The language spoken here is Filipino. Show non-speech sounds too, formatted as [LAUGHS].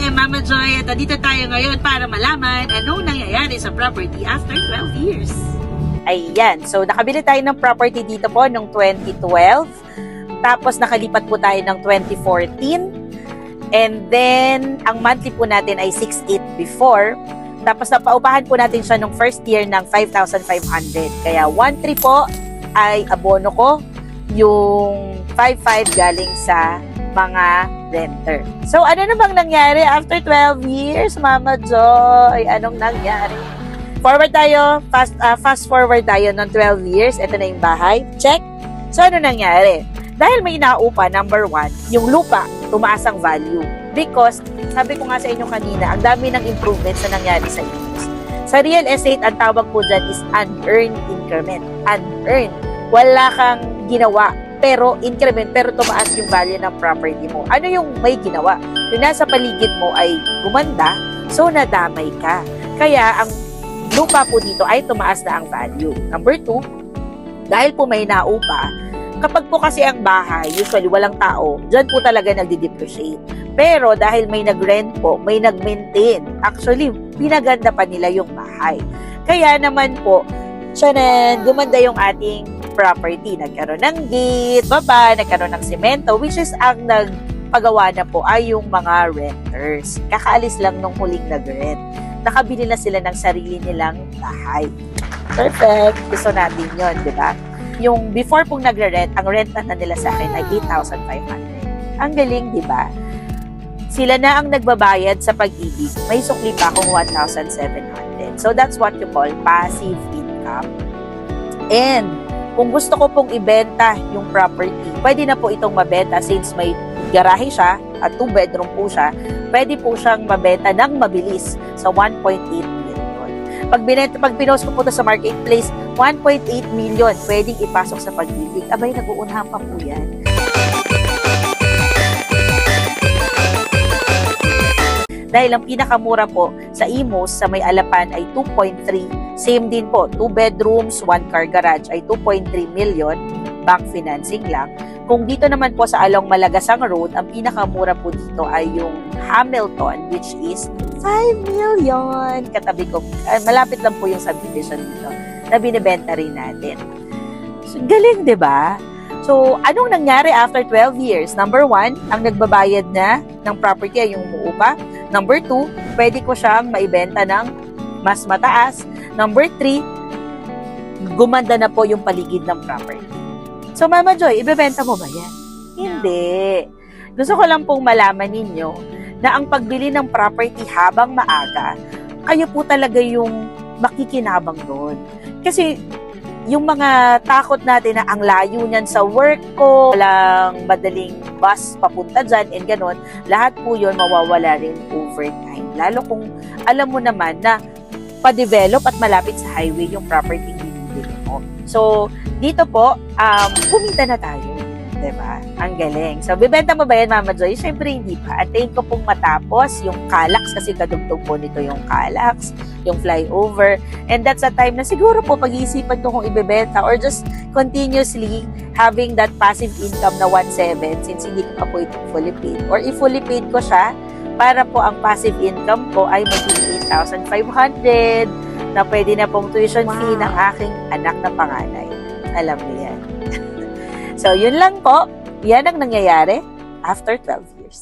Am Mama Joy at dito tayo ngayon para malaman anong nangyayari sa property after 12 years. Ayan. So, nakabili tayo ng property dito po noong 2012. Tapos, nakalipat po tayo ng 2014. And then, ang monthly po natin ay 6.8 before. Tapos, napaupahan po natin siya nung first year ng 5,500. Kaya, 1.3 po ay abono ko. Yung 5.5 galing sa mga renter. So, ano na bang nangyari after 12 years, Mama Joy? Anong nangyari? Forward tayo, fast, ah, fast forward tayo ng 12 years. Ito na yung bahay. Check. So, ano nangyari? Dahil may inaupa, number one, yung lupa, tumaas ang value. Because, sabi ko nga sa inyo kanina, ang dami ng improvements na nangyari sa inyo. Sa real estate, ang tawag po dyan is unearned increment. Unearned. Wala kang ginawa, pero increment, pero tumaas yung value ng property mo. Ano yung may ginawa? Yung nasa paligid mo ay gumanda, so nadamay ka. Kaya, ang lupa po dito ay tumaas na ang value. Number two, dahil po may naupa, kapag po kasi ang bahay, usually walang tao, dyan po talaga nagdi-depreciate. Pero dahil may nag-rent po, may nag-maintain, actually, pinaganda pa nila yung bahay. Kaya naman po, tsanan, gumanda yung ating property. Nagkaroon ng gate, baba, nagkaroon ng semento, which is ang nagpagawa na po ay yung mga renters. Kakaalis lang nung huling nag-rent nakabili na sila ng sarili nilang bahay. Perfect. Gusto natin yon di ba? Yung before pong nagre-rent, ang rent na nila sa akin ay 8,500. Ang galing, di ba? Sila na ang nagbabayad sa pag-ibig. May sukli pa akong 1,700. So that's what you call passive income. And kung gusto ko pong ibenta yung property, pwede na po itong mabenta since may garahe siya at two bedroom po siya, pwede po siyang mabenta ng mabilis sa 1.8 million. Pag, binenta, pag pinost ko po ito sa marketplace, 1.8 million pwedeng ipasok sa pag-ibig. Abay, nag-uunahan pa po yan. Dahil ang pinakamura po sa Imos sa may Alapan ay 2.3. Same din po, 2 bedrooms, 1 car garage ay 2.3 million. Bank financing lang. Kung dito naman po sa Along Malagasang Road, ang pinakamura po dito ay yung Hamilton, which is 5 million. Katabi ko, ah, malapit lang po yung subdivision dito na binibenta rin natin. So, galing, di ba? So, anong nangyari after 12 years? Number one, ang nagbabayad na ng property ay yung umuupa. Number two, pwede ko siyang maibenta ng mas mataas. Number three, gumanda na po yung paligid ng property. So, Mama Joy, ibebenta mo ba yan? Hindi. Gusto ko lang pong malaman ninyo na ang pagbili ng property habang maaga, kayo po talaga yung makikinabang doon. Kasi yung mga takot natin na ang layo niyan sa work ko, walang madaling bus papunta dyan, and ganon, lahat po yun mawawala rin over time. Lalo kung alam mo naman na pa-develop at malapit sa highway yung property binibili mo. So, dito po, um, kumita na tayo. 'di ba? Ang galing. So, bibenta mo ba yan, Mama Joy? Siyempre, hindi pa. Antayin ko pong matapos yung Calax kasi kadugtog po nito yung Calax, yung flyover. And that's a time na siguro po pag-iisipan ko kung ibebenta or just continuously having that passive income na 1.7 since hindi ko pa po ito fully paid. Or i-fully paid ko siya para po ang passive income ko ay maging 8,500 na pwede na pong tuition fee ng aking anak na panganay. Alam niyo yan. [LAUGHS] so, yun lang po. Yan ang nangyayari after 12 years.